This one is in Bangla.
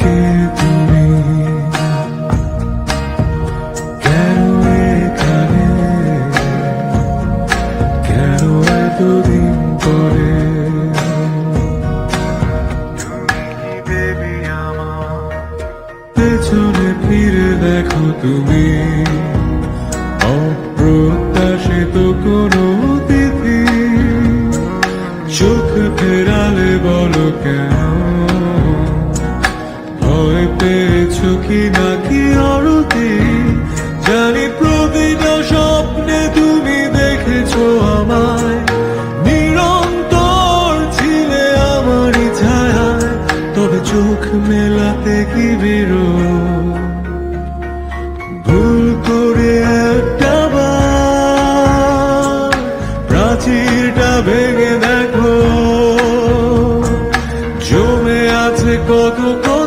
কে তুমি কেন এখানে কেন এতদিন পরে পেছনে ফিরে দেখো তুমি অপ্রত্যাশিত কোনো অতিথি চোখ ফেরালে বলো কেন? পেয়েছ কি নাকি অরতি জানি প্রতিটা স্বপ্নে তুমি দেখেছ আমায়। নিরন্তর ছিলে আমারই ছায়ায় তবে চোখ মেলাতে কি বেরো? ভুল করে একটা প্রাচীরটা ভেঙে দেখো। জমে আছে কত কথা